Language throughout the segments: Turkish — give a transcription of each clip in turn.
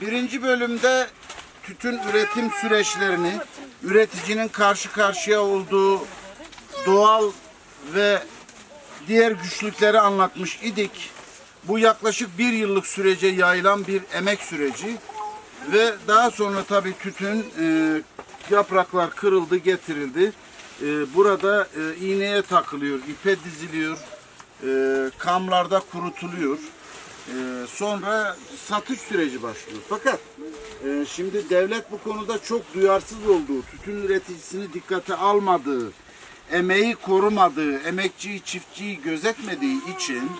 Birinci bölümde tütün üretim süreçlerini, üreticinin karşı karşıya olduğu doğal ve diğer güçlükleri anlatmış idik. Bu yaklaşık bir yıllık sürece yayılan bir emek süreci ve daha sonra tabii tütün e, yapraklar kırıldı, getirildi. E, burada e, iğneye takılıyor, ipe diziliyor, e, kamlarda kurutuluyor. E, sonra satış süreci başlıyor. Fakat e, şimdi devlet bu konuda çok duyarsız olduğu, tütün üreticisini dikkate almadığı, emeği korumadığı, emekçiyi, çiftçiyi gözetmediği için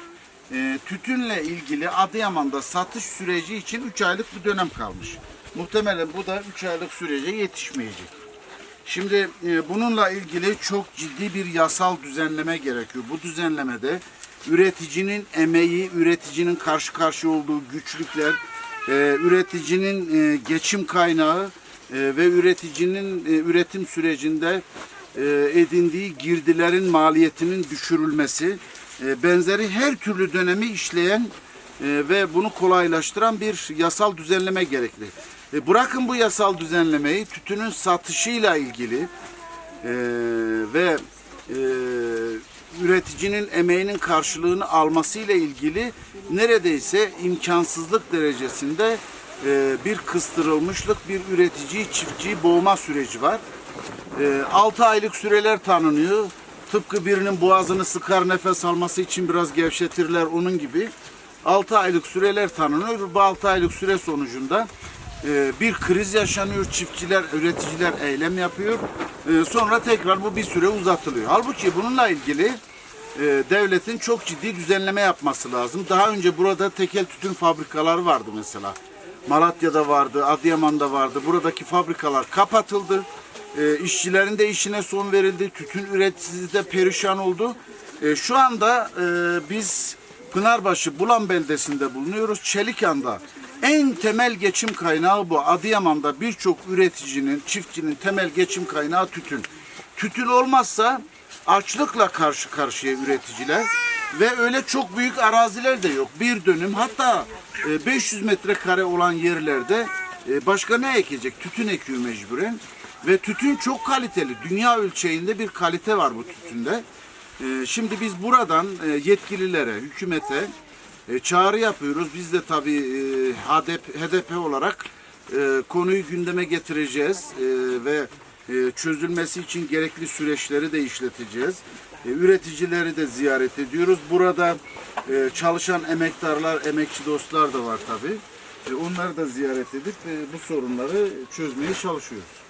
e, tütünle ilgili Adıyaman'da satış süreci için 3 aylık bir dönem kalmış. Muhtemelen bu da 3 aylık sürece yetişmeyecek. Şimdi e, bununla ilgili çok ciddi bir yasal düzenleme gerekiyor. Bu düzenlemede üreticinin emeği, üreticinin karşı karşıya olduğu güçlükler, e, üreticinin e, geçim kaynağı e, ve üreticinin üretim sürecinde edindiği girdilerin maliyetinin düşürülmesi, benzeri her türlü dönemi işleyen ve bunu kolaylaştıran bir yasal düzenleme gerekli. Bırakın bu yasal düzenlemeyi tütünün satışıyla ilgili ve e, üreticinin emeğinin karşılığını almasıyla ilgili neredeyse imkansızlık derecesinde e, bir kıstırılmışlık, bir üreticiyi, çiftçiyi boğma süreci var. 6 aylık süreler tanınıyor. Tıpkı birinin boğazını sıkar nefes alması için biraz gevşetirler onun gibi. 6 aylık süreler tanınıyor. Bu 6 aylık süre sonucunda e, bir kriz yaşanıyor. Çiftçiler, üreticiler eylem yapıyor. E, Sonra tekrar bu bir süre uzatılıyor. Halbuki bununla ilgili e, devletin çok ciddi düzenleme yapması lazım. Daha önce burada tekel tütün fabrikaları vardı mesela. Malatya'da vardı, Adıyaman'da vardı. Buradaki fabrikalar kapatıldı. E, işçilerin de işine son verildi. Tütün üreticisi de perişan oldu. E, şu anda e, biz Pınarbaşı Bulan beldesinde bulunuyoruz. Çelikan'da en temel geçim kaynağı bu. Adıyaman'da birçok üreticinin, çiftçinin temel geçim kaynağı tütün. Tütün olmazsa açlıkla karşı karşıya üreticiler ve öyle çok büyük araziler de yok. Bir dönüm hatta e, 500 metrekare olan yerlerde e, başka ne ekecek? Tütün ekiyor mecburen. Ve tütün çok kaliteli. Dünya ölçeğinde bir kalite var bu tütünde. E, Şimdi biz buradan e, yetkililere, hükümete e, çağrı yapıyoruz. Biz de tabii e, HDP, HDP olarak e, konuyu gündeme getireceğiz e, ve e, çözülmesi için gerekli süreçleri de işleteceğiz. E, üreticileri de ziyaret ediyoruz. Burada e, çalışan emektarlar, emekçi dostlar da var tabii. E, onları da ziyaret edip e, bu sorunları çözmeye çalışıyoruz.